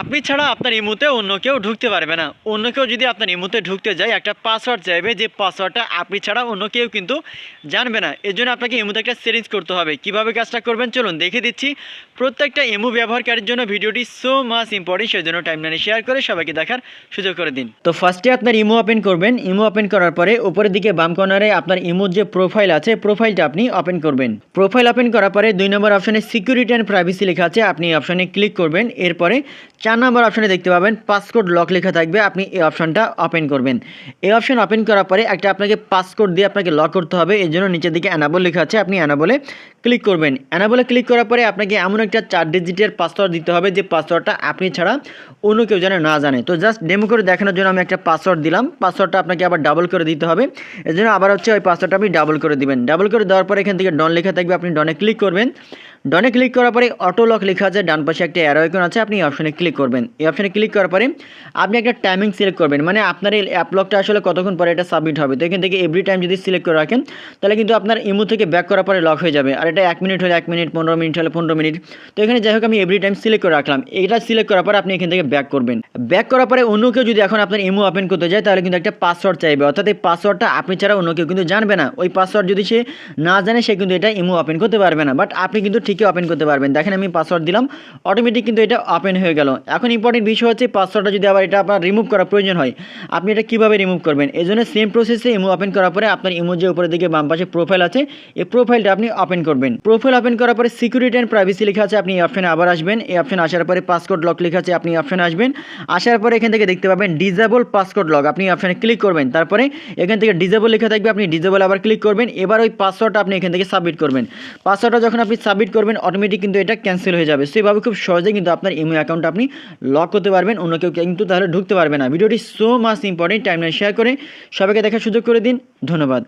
আপনি ছাড়া আপনার ইমুতে অন্য কেউ ঢুকতে পারবে না। অন্য কেউ যদি আপনার ইমুতে ঢুকতে যায়, একটা পাসওয়ার্ড চাইবে, যে পাসওয়ার্ডটা আপনি ছাড়া অন্য কেউ কিন্তু জানবে না। এর জন্য আপনাকে ইমুতে একটা সেটিংস করতে হবে। কীভাবে কাজটা করবেন? চলুন দেখে দিচ্ছি। প্রত্যেকটা ইমু ব্যবহারকারীর জন্য ভিডিওটি সো মাস ইম্পর্টেন্ট সেই জন্য টাইম টাইমলাইনে শেয়ার করে সবাইকে দেখার সুযোগ করে দিন। তো ফার্স্টে আপনার ইমো ওপেন করবেন। ইমো ওপেন করার পরে উপরের দিকে বাম কর্নারে আপনার ইমোর যে প্রোফাইল আছে প্রোফাইলটা আপনি ওপেন করবেন। প্রোফাইল ওপেন করার পরে দুই নম্বর অপশনে সিকিউরিটি অ্যান্ড প্রাইভেসি লেখা আছে। আপনি অপশনে ক্লিক করবেন। এরপরে চার নম্বর অপশানে দেখতে পাবেন পাসকোড লক লেখা থাকবে, আপনি এই অপশনটা ওপেন করবেন। এই অপশন ওপেন করার পরে একটা আপনাকে পাসকোড দিয়ে আপনাকে লক করতে হবে এই জন্য নিচের দিকে অ্যানাবল লেখা আছে, আপনি অ্যানাবলে ক্লিক করবেন। অ্যানাবলে ক্লিক করার পরে আপনাকে এমন একটা চার ডিজিটের পাসওয়ার্ড দিতে হবে, যে পাসওয়ার্ডটা আপনি ছাড়া অন্য কেউ যেন না জানে। তো জাস্ট ডেমো করে দেখানোর জন্য আমি একটা পাসওয়ার্ড দিলাম পাসওয়ার্ডটা আপনাকে আবার ডাবল করে দিতে হবে। এর জন্য আবার হচ্ছে ওই পাসওয়ার্ডটা আপনি ডাবল করে দিবেন। ডাবল করে দেওয়ার পরে এখান থেকে ডন লেখা থাকবে, আপনি ডনে ক্লিক করবেন। ডনে ক্লিক করার পরে অটো লক লেখা আছে, ডান পাশে একটা অ্যারো আইকন আছে, আপনি এই অপশনে ক্লিক করবেন। এই অপশনে ক্লিক করার পরে আপনি একটা টাইমিং সিলেক্ট করবেন মানে আপনার এই অ্যাপ লকটা আসলে কতক্ষণ পরে এটা সাবমিট হবে। তো এখান থেকে এভরি টাইম যদি সিলেক্ট করে রাখেন, তাহলে কিন্তু আপনার ইমো থেকে ব্যাক করার পরে লক হয়ে যাবে। আর এটা এক মিনিট হলে এক মিনিট পনেরো মিনিট হলে পনেরো মিনিট তো এখানে যাই হোক, আমি এভরি টাইম সিলেক্ট করে রাখলাম। এটা সিলেক্ট করার পরে আপনি এখান থেকে ব্যাক করবেন। ব্যাক করার পরে অন্য কেউ যদি এখন আপনার ইমো ওপেন করতে যায়, তাহলে কিন্তু একটা পাসওয়ার্ড চাইবে। অর্থাৎ এই পাসওয়ার্ডটা আপনি ছাড়া অন্য কেউ কিন্তু জানবে না। ওই পাসওয়ার্ড যদি সে না জানে, সে কিন্তু এটা ইমো ওপেন করতে পারবে না। বাট আপনি কিন্তু ঠিকই ওপেন করতে পারবেন। দেখেন আমি পাসওয়ার্ড দিলাম অটোমেটিক কিন্তু এটা ওপেন হয়ে গেল। এখন ইম্পর্টেন্ট বিষয় হচ্ছে পাসওয়ার্ডটা যদি আবার এটা আপনার রিমুভ করার প্রয়োজন হয়, আপনি এটা কীভাবে রিমুভ করবেন? এই জন্য সেম প্রসেসে ইমো ওপেন করার পরে আপনার ইমো যে উপরের দিকে বাম পাশে প্রোফাইল আছে, এই প্রোফাইলটা আপনি ওপেন করবেন। প্রোফাইল ওপেন করার পরে সিকিউরিটি অ্যান্ড প্রাইভেসি লেখা আছে, আপনি এই অপশনে আবার আসবেন। এই অপশনে আসার পরে পাসকোড লক লেখা আছে, আপনি অপশনে আসবেন। আসার পরে এখান থেকে দেখতে পাবেন ডিজেবল পাসকোড লক আপনি অপশনে ক্লিক করবেন। তারপরে এখান থেকে ডিজেবল লেখা থাকবে, আপনি ডিজেবল আবার ক্লিক করবেন। এবার ওই পাসওয়ার্ডটা আপনি এখান থেকে সাবমিট করবেন। পাসওয়ার্ডটা যখন আপনি সাবমিট করবেন অটোমেটিক কিন্তু এটা ক্যান্সেল হয়ে যাবে। সেভাবে খুব সহজে কিন্তু আপনার ইমো অ্যাকাউন্ট আপনি লক করতে পারবেন, অন্য কেউ কিন্তু তাহলে ঢুকতে পারবে না। ভিডিওটি so much important timeline share করে সবাইকে দেখার সুযোগ করে দিন। ধন্যবাদ।